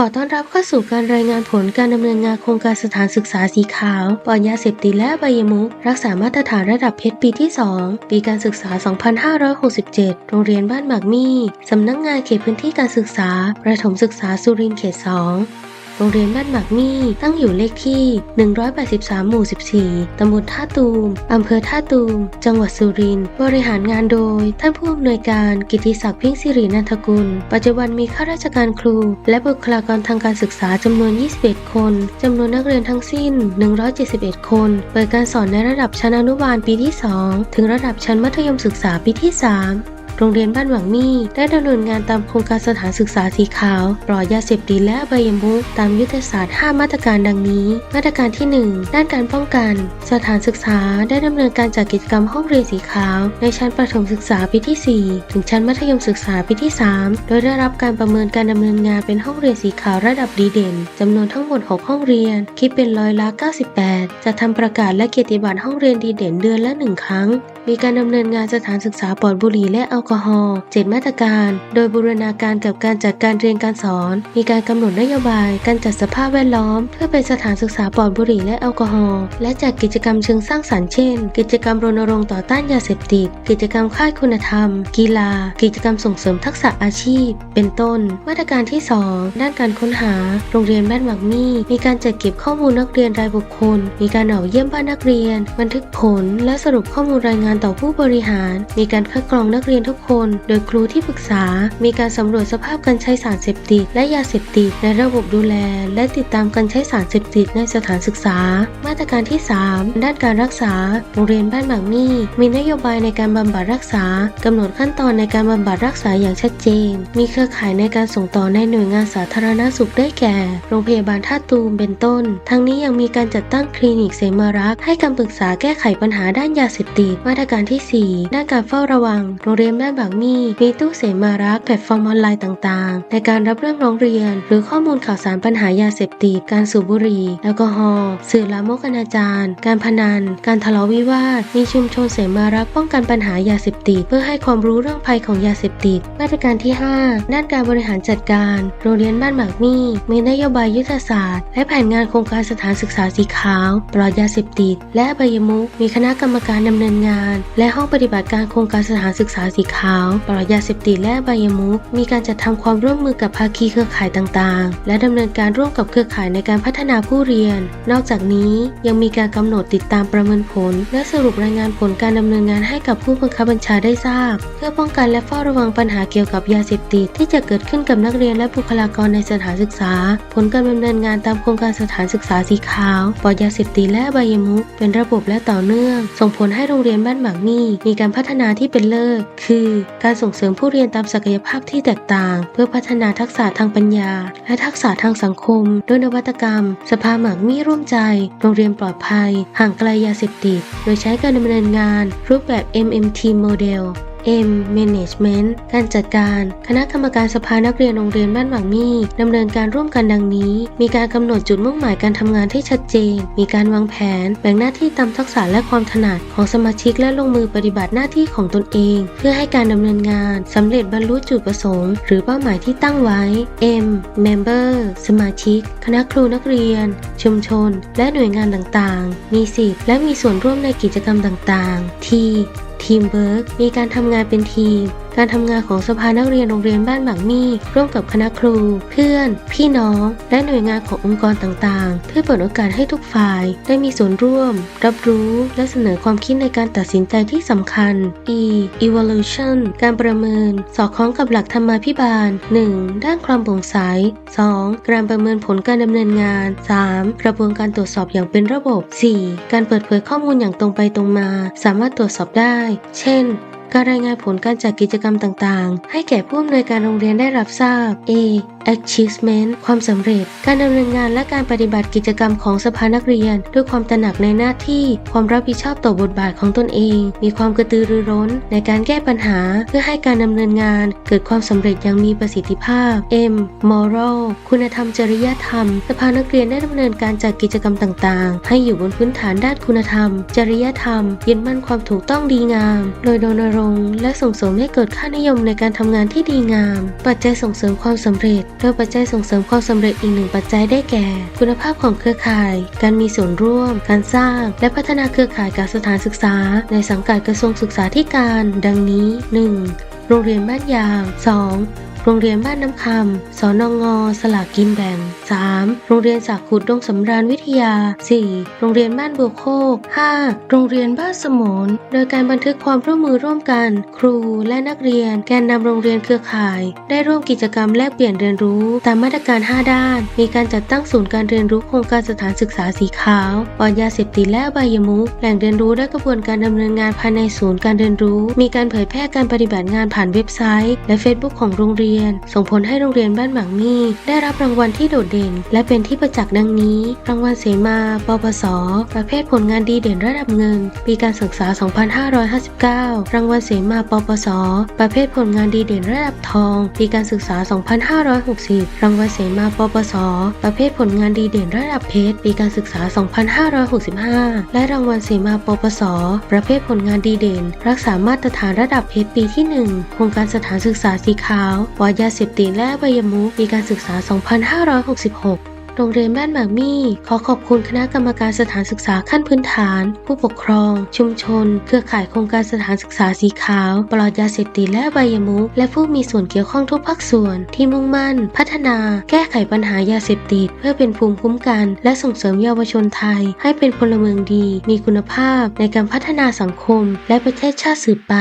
ขอต้อนรับเข้าสู่การรายงานผลการดำเนินงานโครงการสถานศึกษาสีขาวปลอดยาเสพติดและใบยมุก รักษามาตรฐานระดับเพชรปีที่ 2 ปีการศึกษา 2567 โรงเรียนบ้านหมากมี่ สำนักงานเขตพื้นที่การศึกษา ประถมศึกษาสุรินทร์เขต 2 โรงเรียนบ้านหมากมี่ ตั้งอยู่เลขที่ 183 หมู่ 14 ตำบลท่าตูม อำเภอท่าตูม จังหวัดสุรินทร์ บริหารงานโดย ท่านผู้อำนวยการกิติศักดิ์พิงสิรินันทกุล ปัจจุบันมีข้าราชการครู และบุคลากรทางการศึกษาจำนวน 21 คน จำนวนนักเรียนทั้งสิ้น 171 คน เปิดการสอนในระดับชั้นอนุบาลปีที่ 2 ถึงระดับชั้นมัธยมศึกษาปีที่ 3 โรงเรียนบ้านหวังมี่ได้ดำเนินงานตามโครงการสถานศึกษาสีขาว ปลอดยาเสพติดและอบายมุขตามยุทธศาสตร์ 5 มาตรการดังนี้ มาตรการที่ 1 ด้านการป้องกัน สถานศึกษาได้ดำเนินการจัดกิจกรรมห้องเรียนสีขาว ในชั้นประถมศึกษาปีที่ 4 ถึงชั้นมัธยมศึกษาปีที่ 3 โดยได้รับการประเมินการดำเนินงานเป็นห้องเรียนสีขาวระดับดีเด่นจำนวนทั้งหมด 6 ห้องเรียน คิดเป็นร้อยละ 98 จะทำประกาศและเกียรติบัตรห้องเรียนดีเด่นเดือนละ 1 ครั้ง มีการดำเนินงานสถานศึกษาปลอดบุหรี่และแอลกอฮอล์7มาตรการ โดยบูรณาการกับการจัดการเรียนการสอน มีการกำหนดนโยบายการจัดสภาพแวดล้อม เพื่อเป็นสถานศึกษาปลอดบุหรี่และแอลกอฮอล์และจัดกิจกรรมเชิงสร้างสรรค์เช่น กิจกรรมรณรงค์ต่อต้านยาเสพติด กิจกรรมค่ายคุณธรรม กีฬา กิจกรรมส่งเสริมทักษะอาชีพ เป็นต้น มาตรการที่ 2 ด้านการค้นหา โรงเรียนบ้านหมักมี่มีการจัดเก็บข้อมูลนักเรียนรายบุคคล มีการออกเยี่ยมบ้านนักเรียน บันทึกผล และสรุปข้อมูลรายงานต่อผู้บริหาร มีการคัดกรองนักเรียนทุกคน โดยครูที่ปรึกษา มีการสำรวจสภาพการใช้สารเสพติดและยาเสพติดในระบบดูแล และติดตามการใช้สารเสพติดในสถานศึกษา มาตรการที่ 3 ด้านการรักษา โรงเรียนบ้านหมากมี่ มีนโยบายในการบำบัดรักษากำหนดขั้นตอนในการบำบัดรักษาอย่างชัดเจน มีเครือข่ายในการส่งต่อในหน่วยงานสาธารณสุขได้แก่ โรงพยาบาลท่าตูมเป็นต้น ทั้งนี้ยังมีการจัดตั้งคลินิกเสมารักให้คำปรึกษาแก้ไขปัญหาด้านยาเสพติด มาตรการที่ 4 ด้านการเฝ้าระวัง โรงเรียนบ้านบางมีมีตู้เสมารักแพลตฟอร์มออนไลน์ต่างๆ ในการรับเรื่องร้องเรียน หรือข้อมูลข่าวสารปัญหายาเสพติดการสูบบุหรี่แอลกอฮอล์สื่อลามกอนาจารการพนัน การทะเลาะวิวาท มีชุมชนเสมารักป้องกันปัญหายาเสพติดเพื่อให้ความรู้เรื่องภัยของยาเสพติดมาตรการที่ 5 ด้านการบริหารจัดการ โรงเรียนบ้านหมากมี่มีนโยบายยุทธศาสตร์ และแผนงานโครงการสถานศึกษาสีขาวปลอดยาเสพติดและอบายมุขมีคณะกรรมการดำเนินงาน และห้องปฏิบัติการโครงการสถานศึกษาสีขาวปลอดยาเสพติดและอบายมุขมีการจัดทำความร่วมมือกับภาคีเครือข่ายต่างๆ และดำเนินการร่วมกับเครือข่ายในการพัฒนาผู้เรียน นอกจากนี้ยังมีการกำหนดติดตามประเมินผล และสรุปรายงานผลการดำเนินงานให้กับผู้บังคับบัญชาได้ทราบ เพื่อป้องกันและเฝ้าระวังปัญหาเกี่ยวกับยาเสพติดที่จะเกิดขึ้นกับนักเรียนและบุคลากรในสถานศึกษา ผลการดำเนินงานตามโครงการสถานศึกษาสีขาว ปลอดยาเสพติดและอบายมุขเป็นระบบและต่อเนื่อง ส่งผลให้โรงเรียนบ้านหมากมี่มีการพัฒนาที่เป็นเลิศคือการส่งเสริมผู้เรียนตามศักยภาพที่แตกต่าง เพื่อพัฒนาทักษะทางปัญญา และทักษะทางสังคมด้วยนวัตกรรม สภาหมากมีร่วมใจ โรงเรียนปลอดภัย ห่างไกลยาเสพติด โดยใช้การดำเนินงาน รูปแบบ MMT Model M Management การจัดการ คณะกรรมการสภานักเรียนโรงเรียนบ้านหวังมี่ดำเนินการร่วมกันดังนี้ มีการกำหนดจุดมุ่งหมายการทำงานที่ชัดเจน มีการวางแผน แบ่งหน้าที่ตามทักษะและความถนัดของสมาชิกและลงมือปฏิบัติหน้าที่ของตนเอง เพื่อให้การดำเนินงานสำเร็จบรรลุจุดประสงค์ หรือเป้าหมายที่ตั้งไว้ M Member สมาชิก คณะครูนักเรียน ชุมชน และหน่วยงานต่างๆ มีสิทธิ์และมีส่วนร่วมในกิจกรรมต่างๆ T ทีมเวิร์กมีการทำงานเป็นทีม การทำงานของสภานักเรียนโรงเรียนบ้านหมากมี่ร่วมกับคณะครู เพื่อน พี่น้อง และหน่วยงานขององค์กรต่างๆ เพื่อเปิดโอกาสให้ทุกฝ่ายได้มีส่วนร่วม รับรู้และเสนอความคิดในการตัดสินใจที่สำคัญ E evaluation การประเมิน สอดคล้องกับหลักธรรมาภิบาล 1. ด้านความโปร่งใส 2. การประเมินผลการดำเนินงาน 3. กระบวนการตรวจสอบอย่างเป็นระบบ 4. การเปิดเผยข้อมูลอย่างตรงไปตรงมา สามารถตรวจสอบได้ เช่น การรายงานผลการจัดกิจกรรมต่างๆ ให้แก่ผู้อำนวยการโรงเรียนได้รับทราบ A achievement ความสำเร็จ การดำเนินงานและการปฏิบัติกิจกรรมของสภานักเรียน ด้วยความตระหนักในหน้าที่ ความรับผิดชอบต่อบทบาทของตนเอง มีความกระตือรือร้น ในการแก้ปัญหา เพื่อให้การดำเนินงาน เกิดความสำเร็จอย่างมีประสิทธิภาพ M moral คุณธรรมจริยธรรม สภานักเรียนได้ดำเนินการจัดกิจกรรมต่างๆ ให้อยู่บนพื้นฐานด้านคุณธรรม จริยธรรม ยึดมั่นความถูกต้องดีงาม โดยรณรงค์และส่งเสริมให้เกิดค่านิยมในการทำงานที่ดีงาม ปัจจัยส่งเสริมความสำเร็จโดยปัจจัยส่งเสริมความสำเร็จอีกหนึ่งปัจจัยได้แก่ คุณภาพของเครือข่าย การมีส่วนร่วม การสร้าง และพัฒนาเครือข่ายการสถานศึกษา ในสังกัดกระทรวงศึกษาธิการ ดังนี้ 1. โรงเรียนบ้านยาง 2. โรงเรียนบ้านน้ำคำสนงสลากกินแบ่ง 3. โรงเรียนสักขุดดงสำราญวิทยา 4. โรงเรียนบ้านบัวโคก 5. โรงเรียนบ้านสมนโดยการบันทึกความร่วมมือร่วมกัน ครูและนักเรียน แกนนำโรงเรียนเครือข่าย ได้ร่วมกิจกรรมแลกเปลี่ยนเรียนรู้ ตามมาตรการ 5 ด้าน มีการจัดตั้งศูนย์การเรียนรู้โครงการสถานศึกษาสีขาวปลอดยาเสพติดและอบายมุขแหล่งเรียนรู้และกระบวนการดำเนินงานภายในศูนย์การเรียนรู้ มีการเผยแพร่การปฏิบัติงานผ่านเว็บไซต์ และ Facebook ของโรงเรียนส่งผลให้โรงเรียนบ้านหมางมี่ได้รับรางวัลที่โดดเด่น และเป็นที่ประจักษ์ดังนี้ รางวัลเสมาปปส ประเภทผลงานดีเด่นระดับเงิน ปีการศึกษา 2559 รางวัลเสมาปปส ประเภทผลงานดีเด่นระดับทอง ปีการศึกษา 2560 รางวัลเสมาปปส ประเภทผลงานดีเด่นระดับเพชร ปีการศึกษา 2565 และรางวัลเสมาปปส ประเภทผลงานดีเด่น รักษามาตรฐานระดับเพชรปีที่ 1 โครงการสถานศึกษาสีขาวปลอดยาเสพติดและอบายมุขปีการศึกษา 2566โรงเรียนบ้านหมากมี่ ขอขอบคุณคณะกรรมการสถานศึกษาขั้นพื้นฐาน ผู้ปกครอง ชุมชน เครือข่ายโครงการสถานศึกษาสีขาว ปลอดยาเสพติดและอบายมุขและผู้มีส่วนเกี่ยวข้องทุกภาคส่วน ที่มุ่งมั่น พัฒนา แก้ไขปัญหายาเสพติด เพื่อเป็นภูมิคุ้มกัน และส่งเสริมเยาวชนไทย ให้เป็นพลเมืองดี มีคุณภาพในการพัฒนาสังคม และประเทศชาติสืบไป